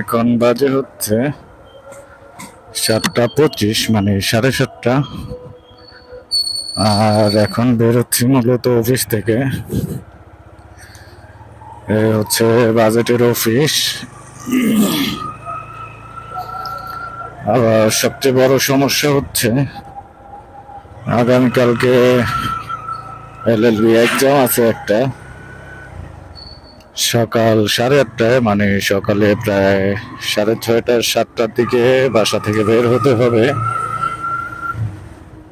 এখন বাজে হচ্ছে সাতটা পঁচিশ মানে সাড়ে সাতটা। আর এখন বের হচ্ছি মূলত অফিস থেকে। হচ্ছে বাজেটের অফিস। আবার সবচেয়ে বড় সমস্যা হচ্ছে, আগামীকালকে এলএলবি এক্সাম আছে একটা। সকাল সাড়ে আটটায় মানে সকালে প্রায় সাড়ে ছয়টা, সাতটার দিকে বাসা থেকে বের হতে হবে।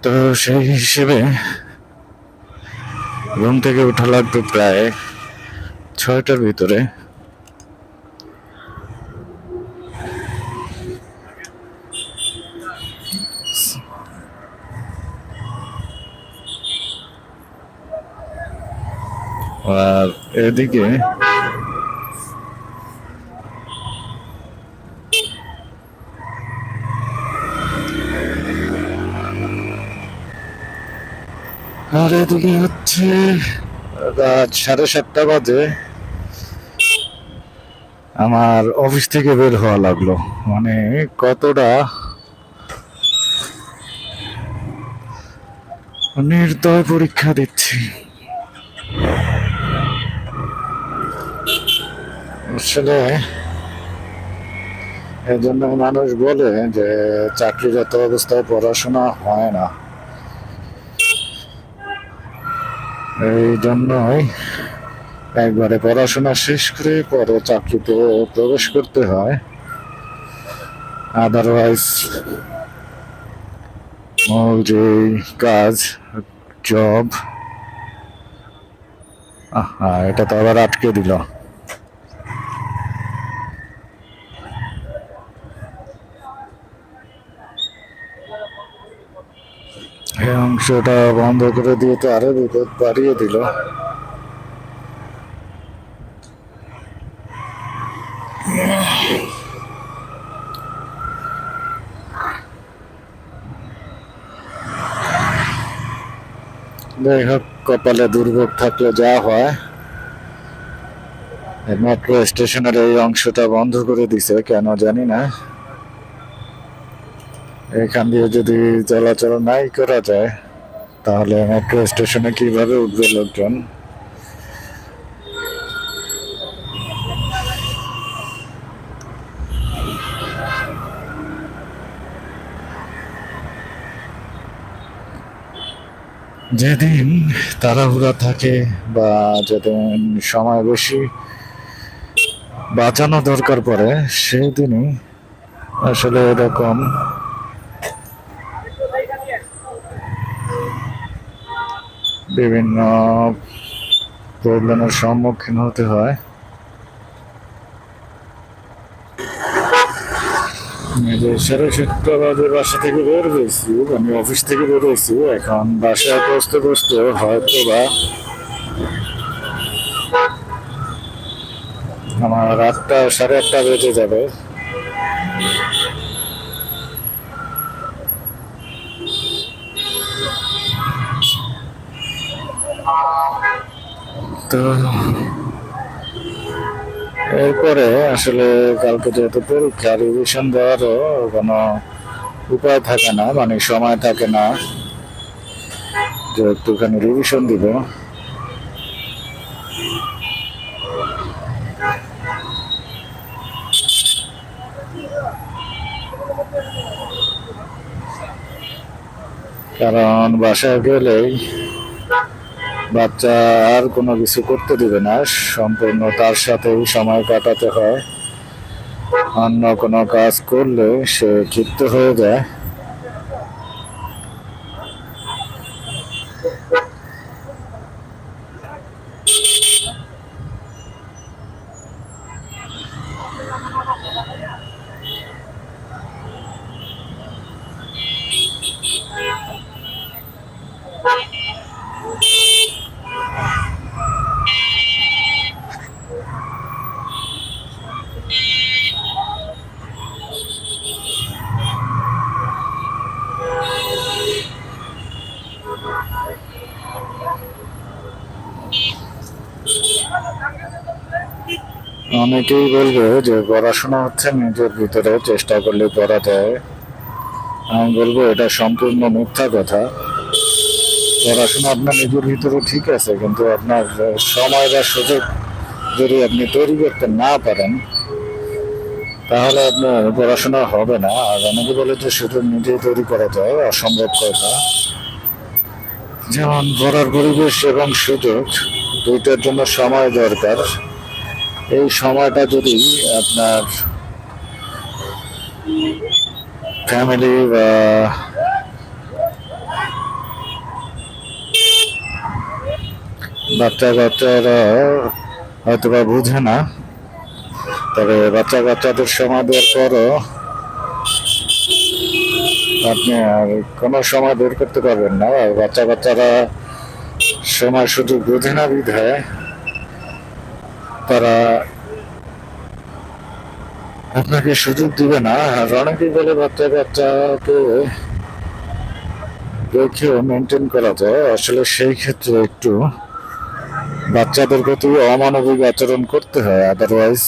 তো সেই হিসেবে ঘুম থেকে উঠা লাগবে প্রায় ছয়টার ভিতরে। আর এদিকে আর এদিকে হচ্ছে? রাত সাড়ে সাতটা বাজে। আমার অফিস থেকে বের হওয়া লাগল। মানে কতটা? নির্দয় পরীক্ষা দিচ্ছি। আসলে এই জন্য মানুষ বলে যে, চাকরিরত অবস্থায় পড়াশোনা হয় না। এই জন্যই একবারে পড়াশোনা শেষ করে পরে চাকরিতে প্রবেশ করতে হয়। আদারওয়াইজ মূল যে কাজ জব আহা, এটা তো আবার আটকে দিল। অংশটা বন্ধ করে দিয়ে তো আরও বিপদ বাড়িয়ে দিল। যাই হোক, কপালে দুর্ভোগ থাকলে যা হয়। মেট্রো স্টেশনের এই অংশটা বন্ধ করে দিছে, কেন জানি না। এখান দিয়ে যদি চলাচল নাই করা যায় তাহলে মেট্রো স্টেশনে কীভাবে উঠবে লোকজন? যেদিন তাড়াহুড়া থাকে বা যেদিন সময় বেশি বাঁচানো দরকার পড়ে সেই দিনই আসলে এরকম বিভিন্ন প্রবলেমের সম্মুখীন হতে হয়। সাড়ে সাতটা বাজে বাসা থেকে বের হয়েছি, আমি অফিস থেকে বের হয়েছি, এখন বাসায় পৌঁছতে পৌঁছতে হয়তো বা আমার আটটা, সাড়ে আটটা বেজে যাবে। তো, এরপরে আসলে কালকে যেহেতু পরীক্ষা রিভিশন দেওয়ারও কোনো উপায় থাকে না মানে সময় থাকে না যে একটুখানি রিভিশন দিব। কারণ বাসায় গেলেই বাচ্চা আর কোনো কিছু করতে দিবে না। সম্পূর্ণ তার সাথেই সময় কাটাতে হয়। অন্য কোনো কাজ করলে সে ক্ষিপ্ত হয়ে যায়। অনেকেই বলবে যে পড়াশোনা হচ্ছে নিজের ভিতরে চেষ্টা করলে করা যায়। আমি বলব এটা সম্পূর্ণ মিথ্যা কথা। পড়াশোনা আপনার নিজের ভিতরে ঠিক আছে, কিন্তু আপনার সময় বা সুযোগ যদি আপনি তৈরি করতে না পারেন, তাহলে আপনার পড়াশোনা হবে না। আর অনেকে বলে যে সুযোগ নিজেই তৈরি করা যায়, অসম্ভব কথা। যেমন পড়ার পরিবেশ এবং সুযোগ, দুইটার জন্য সময় দরকার। এই সময়টা যদি আপনার ফ্যামিলি বা বাচ্চা কাচ্চারা হয়তো বা বুঝে না, তবে বাচ্চা কাচ্চাদের সময় দেওয়ার পরও আপনি আর কোনো সময় বের করতে পারবেন না। বাচ্চা কাচ্চারা সময় সুযোগ বুঝে না বিধায়। তারা আপনাকে সুযোগ দিবে না। আর অনেকেই বলে বাচ্চা কাচ্চাকে রেখেও মেনটেন করা যায়। আসলে সেই ক্ষেত্রে একটু বাচ্চাদের প্রতি অমানবিক আচরণ করতে হয়। আদারওয়াইজ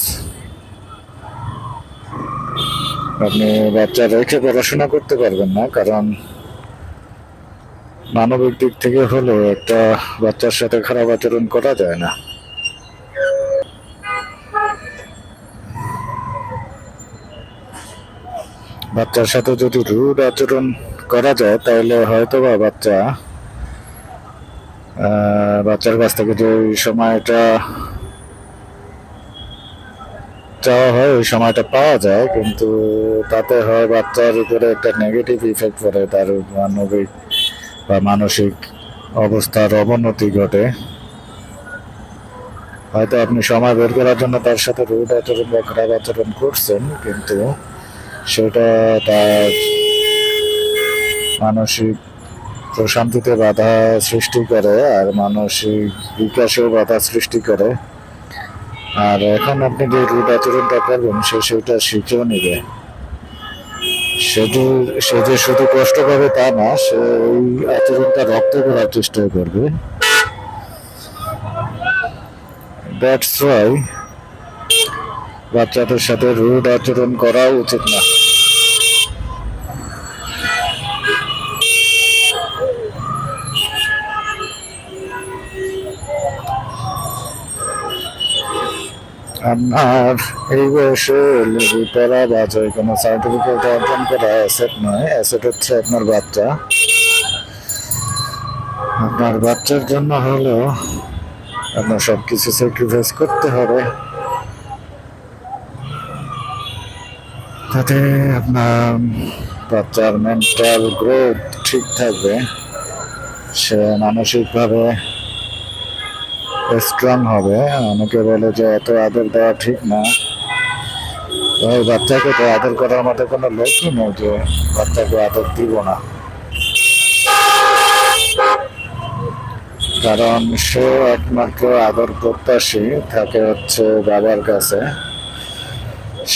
আপনি বাচ্চা রেখে পড়াশোনা করতে পারবেন না। কারণ মানবিক দিক থেকে হলেও একটা বাচ্চার সাথে খারাপ আচরণ করা যায় না। বাচ্চার সাথে যদি রুড আচরণ করা যায়, তাহলে হয়তো বা বাচ্চা বাচ্চার কাছ থেকে যে ওই সময়টা চাওয়া হয়, ওই সময়টা পাওয়া যায়, কিন্তু তাতে হয় বাচ্চার উপরে একটা নেগেটিভ ইফেক্ট পড়ে, তার মানবিক বা মানসিক অবস্থার অবনতি ঘটে। হয়তো আপনি সময় বের করার জন্য তার সাথে রুড আচরণ বা খারাপ আচরণ করছেন, কিন্তু সেটা তার মানসিক প্রশান্তিতে বাধা সৃষ্টি করে আর মানসিক বিকাশেও বাধা সৃষ্টি করে। আর এখন আপনি যে রুট আচরণটা করবেন, সে সেটা শিখেও নিবে। সে যে সে যে শুধু কষ্ট পাবে তা না, সে ওই আচরণটা রপ্ত করার চেষ্টা করবে। দ্যাটস ওয়াই বাচ্চাদের সাথে রুড আচরণ করা উচিত না। আপনার এই বয়সে লেবু পড়া বা যে কোনো সার্টিফিকেট অর্জন করা অ্যাসেট নয় অ্যাসেট হচ্ছে আপনার বাচ্চা। আপনার বাচ্চার জন্য হলেও আপনার সব কিছু স্যাক্রিফাইস করতে হবে। তাতে আপনার বাচ্চার মেন্টাল গ্রোথ ঠিক থাকবে। সে মানসিকভাবে স্ট্রং হবে। অনেকে বলে যে এত আদর দেওয়া ঠিক না। ওই বাচ্চাকে তো আদর করার মতো কোনো লোকই নেই যে বাচ্চাকে আদর দিব না। কারণ সে একমাত্র আদর প্রত্যাশী থাকে হচ্ছে বাবার কাছে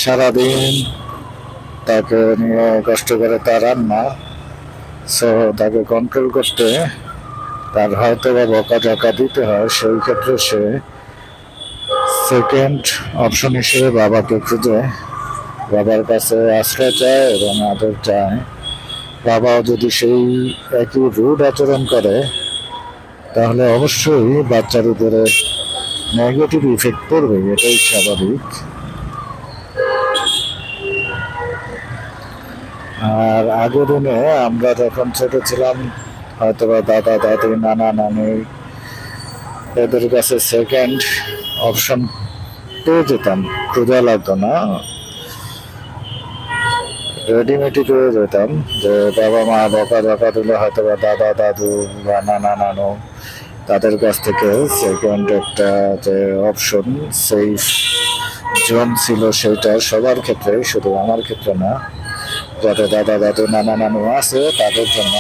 সারাদিন তাকে নিয়ে কষ্ট করে তার রান্না। সো তাকে কন্ট্রোল করতে তার হয়তো বা বকা জকা দিতে হয়, সেই ক্ষেত্রে সে সেকেন্ড অপশন হিসেবে বাবাকে খুঁজে। বাবার কাছে আশ্রয় চায় এবং আদর চায়। বাবাও যদি সেই একই রুড আচরণ করে, তাহলে অবশ্যই বাচ্চার উপরে নেগেটিভ ইফেক্ট পড়বে এটাই স্বাভাবিক। আর আগের দিনে আমরা যখন ছোট ছিলাম হয়তো বা দাদা, দাদি, নানা, নানি এদের কাছে সেকেন্ড অপশন পেয়ে যেতাম। ক্ষুধা লাগতো না। রেডিমেডই পেয়ে যেতাম যে বাবা, মা বকা বকা দিলে হয়তো বা দাদা, দাদু বা নানা, নানু তাদের কাছ থেকে সেকেন্ড একটা যে অপশন সেই জোন ছিল সেটা সবার ক্ষেত্রে শুধু আমার ক্ষেত্রে না। যাতে দাদা দাদু, নানা নানু আছে তাদের জন্য।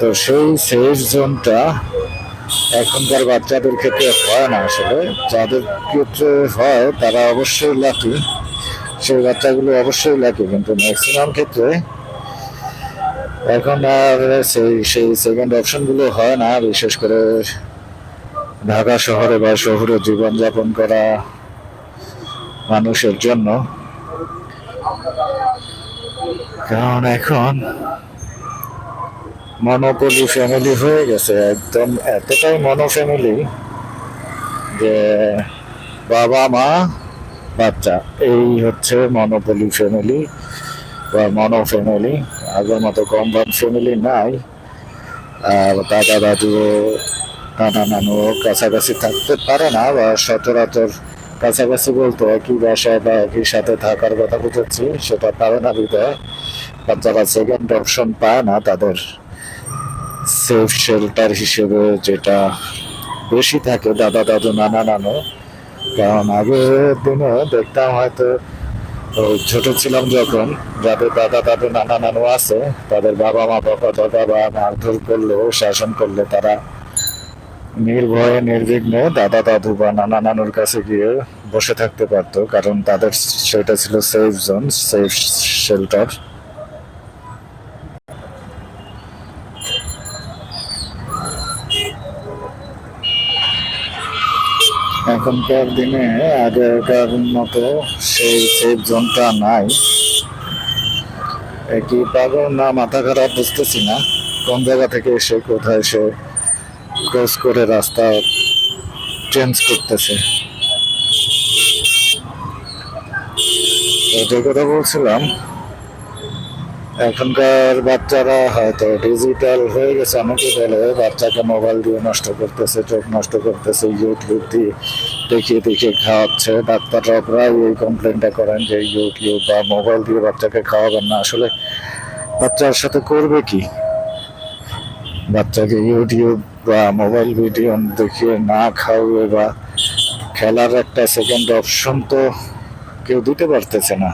তো সেই সেফ জোনটা এখনকার বাচ্চাদের ক্ষেত্রে হয় না আসলে। যাদের ক্ষেত্রে হয়, তারা অবশ্যই লাকি সেই বাচ্চাগুলো অবশ্যই লাকি কিন্তু ম্যাক্সিমাম ক্ষেত্রে এখন আর সেই সেই সেকেন্ড অপশনগুলো হয় না, বিশেষ করে ঢাকা শহরে বা শহরে জীবনযাপন করা মানুষের জন্য। কারণ এখন মনোপলি ফ্যামিলি হয়ে গেছে, একদম এতটাই মনো ফ্যামিলি যে বাবা, মা, বাচ্চা, এই হচ্ছে মনোপলি ফ্যামিলি বা মনো ফ্যামিলি আগের মতো কম্বাইন ফ্যামিলি নাই, আর দাদা দাদু নানা নানু কাছাকাছি থাকতে পারে না বা সচরাচর কাছাকাছি বলতে একই বাসায় বা একই সাথে থাকার কথা বুঝেছি, সেটা পারে না বিদায় বাচ্চারা সেকেন্ড অপশন পায় না, তাদের সেফ শেল্টার হিসেবে যেটা বেশি থাকে, দাদা, দাদু, নানা, নানু। কারণ আগের দিনে দেখতাম হয়তো ছোট ছিলাম যখন, যাদের দাদা, দাদু, নানা, নানু আছে, তাদের বাবা মা বাবা, দাদা বা মারধর করলে শাসন করলে তারা নির্ভয়ে নির্বিঘ্নে দাদা দাদু বা নানা নানুর কাছে গিয়ে বসে থাকতে পারতো, কারণ তাদের সেটা ছিল সেফ জোন সেফ শেল্টার এখনকার দিনে আগেকার মতো সেই সেফ জোনটা নাই। কি পাগল না, মাথা খারাপ বুঝতেছি না, কোন জায়গা থেকে এসে, কোথায় এসে ক্রস করে রাস্তা চেঞ্জ করতেছে। যে কথা বলছিলাম, এখনকার বাচ্চারা হয়তো ডিজিটাল হয়ে গেছে অনেকে বলে বাচ্চাকে মোবাইল দিয়ে নষ্ট করতেছে, চোখ নষ্ট করতেছে ইউটিউব দিয়ে দেখিয়ে দেখিয়ে খাওয়াচ্ছে। ডাক্তাররা প্রায় এই কমপ্লেনটা করেন যে ইউটিউব বা মোবাইল দিয়ে বাচ্চাকে খাওয়াবেন না। আসলে বাচ্চার সাথে করবে কি? বাচ্চাকে ইউটিউব বা মোবাইল ভিডিও দেখিয়ে না খাওয়াবে বা খেলার একটা সেকেন্ড অপশন তো কেউ দিতে পারতেছে না।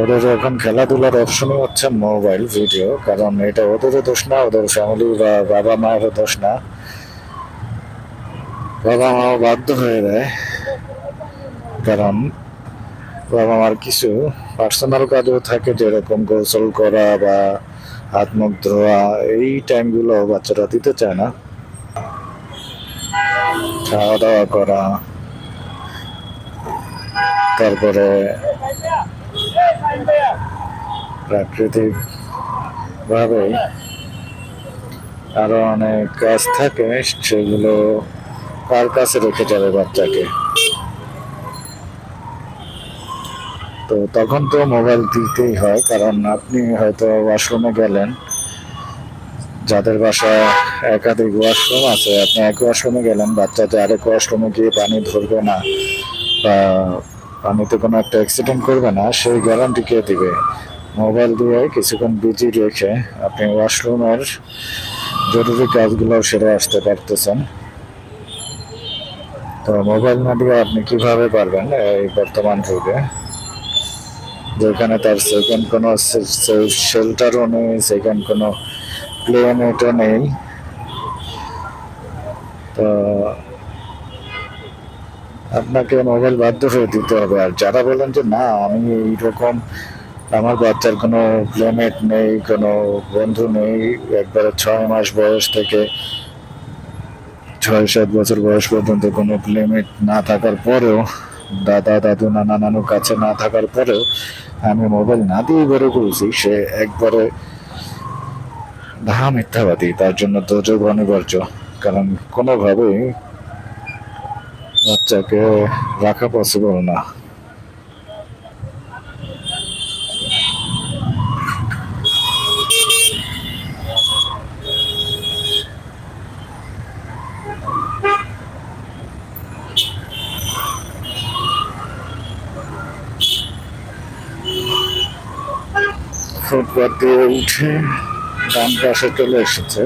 ওদের এখন খেলাধুলার অপশনই হচ্ছে মোবাইল ভিডিও, কারণ এটা ওদেরও দোষ না, ওদের ফ্যামিলি বা বাবা মায়েরও দোষ না। বাবা মাও বাধ্য হয়ে দেয়, কারণ বাবা মার কিছু পার্সোনাল কাজও থাকে, যেরকম গোসল করা বা হাত মুখ ধোয়া এই টাইমগুলো বাচ্চারা দিতে চায় না। খাওয়া দাওয়া করা, তারপরে প্রাকৃতিক ভাবে আরও অনেক কাজ থাকে, সেগুলো কার কাছে রেখে যাবে বাচ্চাকে। তো তখন তো মোবাইল দিতেই হয়, কারণ আপনি হয়তো ওয়াশরুমে গেলেন। যাদের বাসায় একাধিক ওয়াশরুম আছে, আপনি এক ওয়াশরুমে গেলেন, বাচ্চা যে আরেক ওয়াশরুমে গিয়ে পানি ধরবে না, বা পানিতে কোনো একটা অ্যাক্সিডেন্ট করবে না, সেই গ্যারান্টি কে দিবে? মোবাইল দিয়ে কিছুক্ষণ বিজি রেখে আপনি ওয়াশরুমের জরুরি কাজগুলো সেরে আসতে পারতেছেন। তো মোবাইল না দিয়ে আপনি কীভাবে পারবেন এই বর্তমান যুগে? যেখানে তার সেকেন্ড কোনো শেল্টারও নেই সেকেন্ড কোনো প্লেনেটও নেই। তো আপনাকে মোবাইল বাধ্য হয়ে দিতে হবে। আর যারা বলেন যে, না, আমি এইরকম আমার বাচ্চার কোনো প্লেনেট নেই, কোনো বন্ধু নেই, একবারে ছয় মাস বয়স থেকে ছয় সাত বছর বয়স পর্যন্ত কোনো প্লেমেট না থাকার পরেও দাদা, দাদু, নানা, নানুর কাছে না থাকার পরেও আমি মোবাইল না দিয়ে বড় করেছি। সে একবারে ধা মিথ্যাবাদী। তার জন্য দুর্যোগ অনিবার্য। কারণ কোনোভাবেই বাচ্চাকে রাখা পসিবল না। ফুটপাথ দিয়ে উঠে ডান পাশে চলে এসেছে।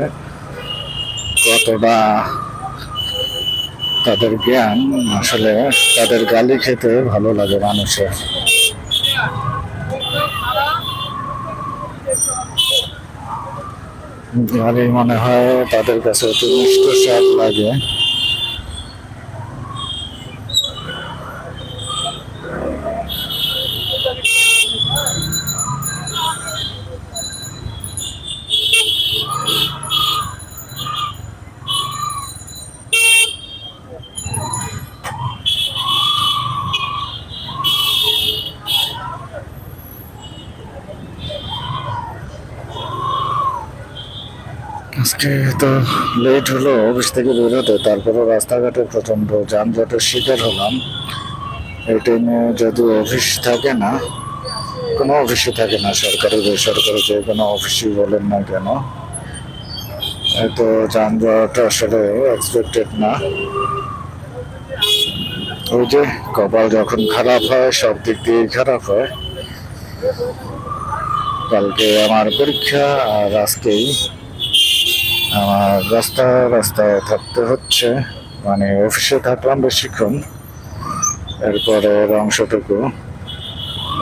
কতটা তাদের জ্ঞান, আসলে তাদের গালি খেতে ভালো লাগে মানুষের। গালি মনে হয় তাদের কাছে অতি মিষ্ট স্বাদ লাগে। আজকে তো লেট হলো অফিস থেকে বেরোতে, তারপরে রাস্তাঘাটে প্রচণ্ড যানজটের শিকার হলাম। এই টাইমে যদি অফিস থাকে না, কোনো অফিসই থাকে না, সরকারি, বেসরকারি যে কোনো অফিসই বলেন না কেন। এত যানজট আসলে এক্সপেক্টেড না। ওই যে কপাল যখন খারাপ হয়, সব দিক দিয়েই খারাপ হয়। কালকে আমার পরীক্ষা, আর আজকেই আমার রাস্তা রাস্তায় থাকতে হচ্ছে। মানে অফিসে থাকলাম বেশিক্ষণ। এরপরে অংশটুকু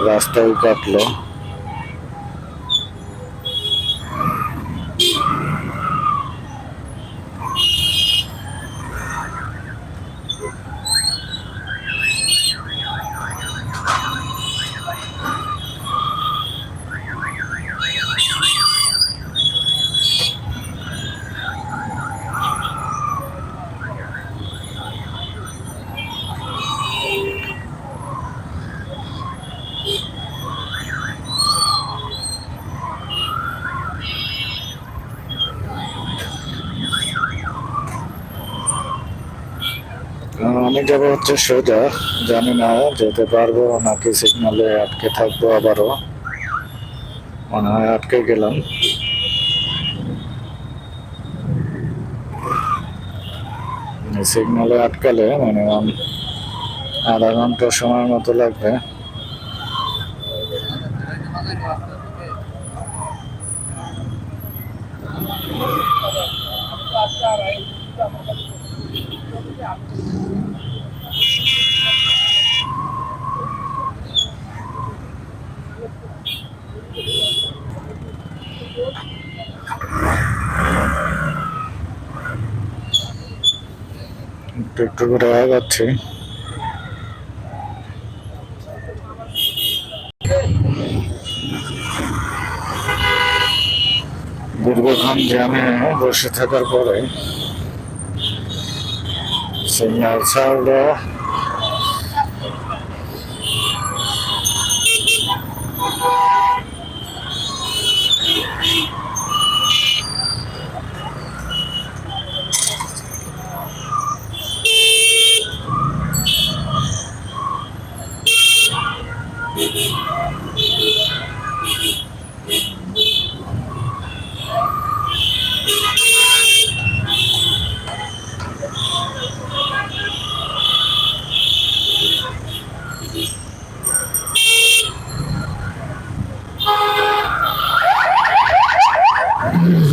রাস্তায় কাটলো আমি যাব হচ্ছে সোজা। জানি না, যেতে পারব নাকি সিগনালে আটকে থাকব আবারও। মনে হয় আটকে গেলাম। সিগনালে আটকালে মানে আধা ঘণ্টা সময়ের মতো লাগবে একটু আগাচ্ছি দীর্ঘক্ষণ জ্যামে বসে থাকার পরে সিগন্যাল ছাড়লো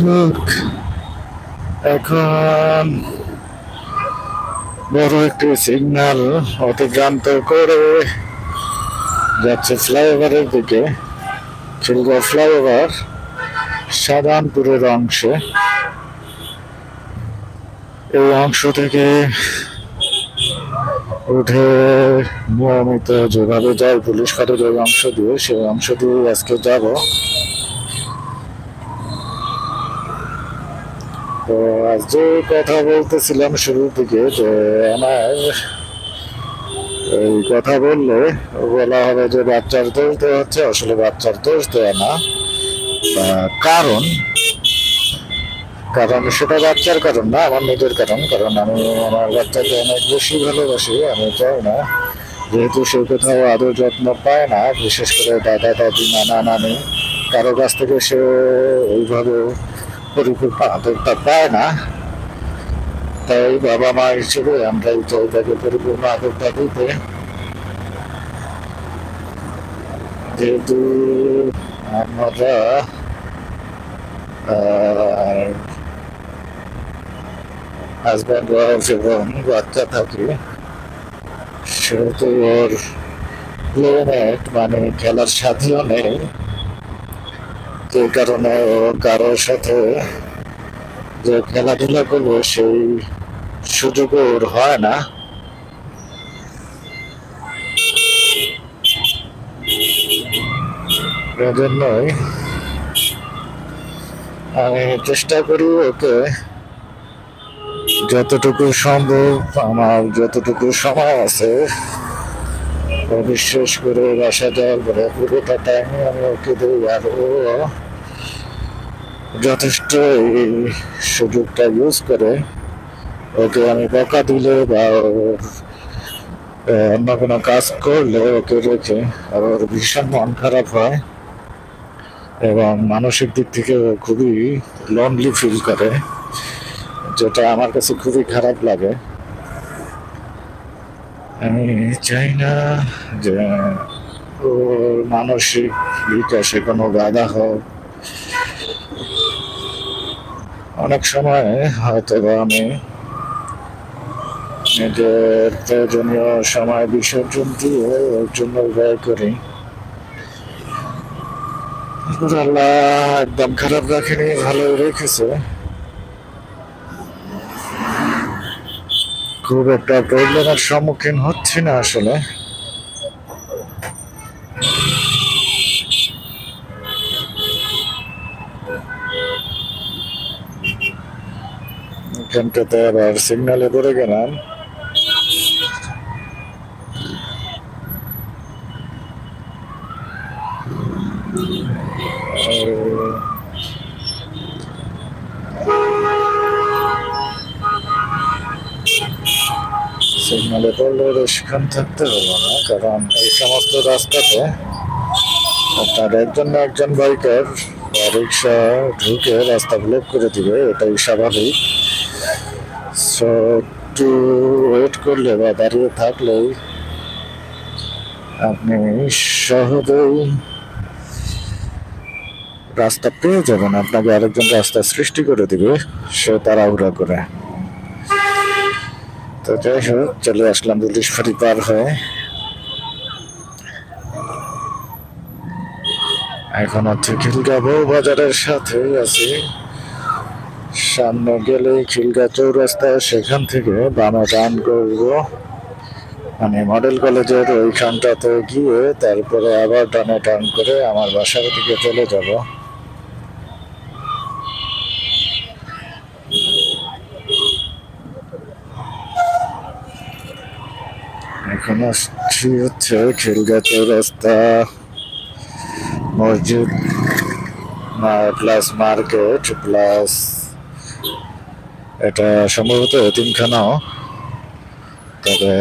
লোক এখন বড় একটি সিগন্যাল অতিক্রান্ত করে যাচ্ছে ফ্লাইওভারের দিকে। খিলগাঁও ফ্লাইওভার সাধারণপুরের অংশে। এই অংশ থেকে উঠে নিয়মিত যেভাবে যায় পুলিশ ওই অংশ দিয়ে, সেই অংশ দিয়ে আজকে যাব। তো আজ যে কথা বলতেছিলাম শুরুর দিকে যে আমার এই কথা বললে বলা হবে যে বাচ্চার দোষ দেওয়া হচ্ছে, আসলে বাচ্চার দোষ দেওয়া না। কারণ কারণ সেটা বাচ্চার কারণ না, আমার নিজের কারণ কারণ আমি আমার বাচ্চাকে অনেক বেশি ভালোবাসি, আমি চাই না। যেহেতু সে কোথাও আদর যত্ন পায় না, বিশেষ করে দাদা, দাদি, নানা, নানি, কারও কাছ থেকে সে ওইভাবে পরিপূর্ণ পায় না। তাই বাবা মা হিসেবে পরিপূর্ণ আদরটা দিতে যেহেতু আমরা হাজব্যান্ড এবং বাচ্চা থাকি, সেহেতু ওর প্লেনেট মানে খেলার সাথীও নেই। যে কারণে কারোর সাথে যে খেলাধুলা করবে সেই সুযোগ ওর হয় না। এজন্যই আমি চেষ্টা করি ওকে যতটুকু সম্ভব, আমার যতটুকু সময় আছে বিশেষ করে বাসা যাওয়ার পরে পুরোটা টাইমে আমি ওকে দিই আর ও যথেষ্ট এই সুযোগটা ইউজ করে। ওকে আমি বকা দিলে বা অন্য কোনো কাজ করলে ওকে রেখে ওর ভীষণ মন খারাপ হয় এবং মানসিক দিক থেকে খুবই লনলি ফিল করে, যেটা আমার কাছে খুবই খারাপ লাগে। আমি চাই না যে ওর মানসিক বিকাশে কোনো বাধা হোক। অনেক সময় হয়তো আমি নিজের প্রয়োজনীয় সময় বিসর্জন দিয়ে ওর জন্য ব্যয় করি। আল্লাহ একদম খারাপ রাখেনি, ভালো রেখেছে। খুব একটা প্রবলেমের সম্মুখীন হচ্ছি না আসলে। এখানটাতে আবার সিগনালে পড়ে গেলাম। সিগনালে পড়লে বেশিক্ষণ থাকতে হলো না, কারণ এই সমস্ত রাস্তাতে আপনার একজন না একজন বাইকার বা রিক্সা ঢুকে রাস্তা ব্লক করে দিবে, এটাই স্বাভাবিক। সো একটু ওয়েট করলে বা দাঁড়িয়ে থাকলেই আপনি সহজেই রাস্তা পেয়ে যাবেন, আপনাকে আরেকজন রাস্তা সৃষ্টি করে দিবে, সে তাড়াহুড়া করে। তো যাই হোক, চলে আসলাম পুলিশ ফাঁড়ি পার হয়ে। এখন হচ্ছে খিলগা বউ বাজারের সাথেই আছি। সামনে গেলে খিলগা চৌরাস্তা, সেখান থেকে বামে টান করব। মানে মডেল কলেজের ওইখানটাতে গিয়ে তারপরে আবার ডানে টান করে আমার বাসার দিকে চলে যাব। এখন আসছি হচ্ছে খিলগা রাস্তা। মসজিদ প্লাস মার্কেট, প্লাস এটা সম্ভবত এতিমখানাও। তবে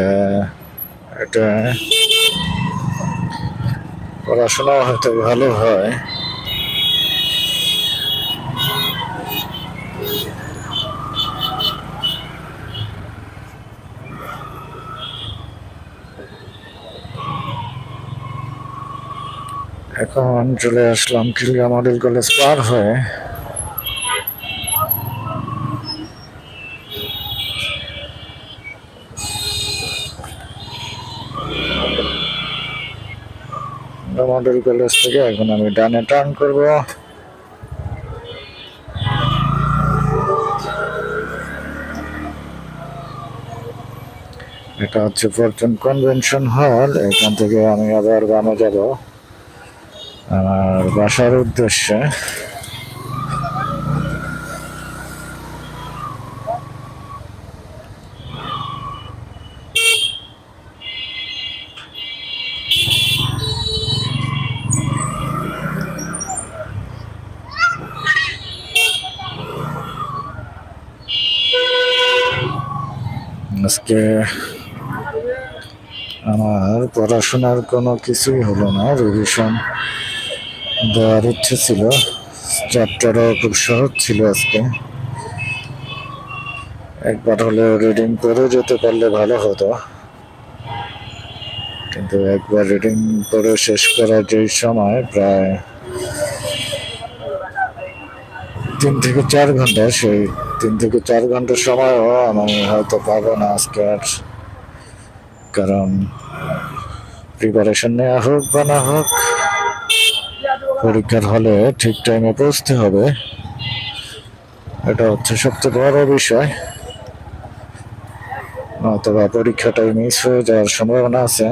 এটা পড়াশোনাও হয়তো ভালো হয়। এখন চলে আসলাম খিলগা মডেল কলেজ পার হয়ে। মডেল কলেজ থেকে এখন আমি ডানে টার্ন করব। এটা হচ্ছে ফরচুন কনভেনশন হল, এখান থেকে আমি আবার বামে যাব। বাসার উদ্দেশ্যে। আজকে আমার পড়াশোনার কোনো কিছুই হলো না রিভিশন দেওয়ার ইচ্ছে ছিল। চ্যাপ্টারও খুব সহজ ছিল আজকে। একবার হলেও রিডিং করে যেতে পারলে ভালো হতো। কিন্তু একবার রিডিং করে শেষ করার যে সময়, প্রায় তিন থেকে চার ঘণ্টা, সেই তিন থেকে চার ঘণ্টার সময়ও আমি হয়তো পাবো না আজকে আর। কারণ প্রিপারেশন নেওয়া হোক বা না হোক পরীক্ষার হলে ঠিক টাইমে পৌঁছতে হবে। এটা হচ্ছে সবচেয়ে বড় বিষয়। অথবা পরীক্ষাটাই মিস হয়ে যাওয়ার সম্ভাবনা আছে।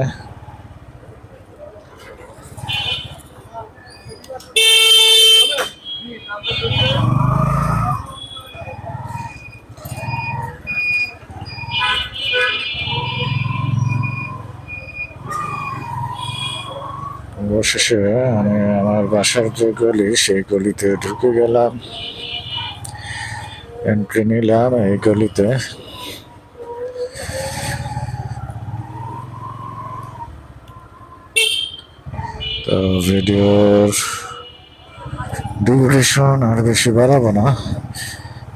অবশেষে আমি বাসার যে গলি, সেই গলিতে ঢুকে গেলাম। এন্ট্রি নিলাম এই গলিতে। তো ভিডিওর ডিউরেশন আর বেশি বাড়াবো না।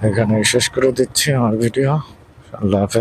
এখানে শেষ করে দিচ্ছি আমার ভিডিও। আল্লাহ হাফেজ।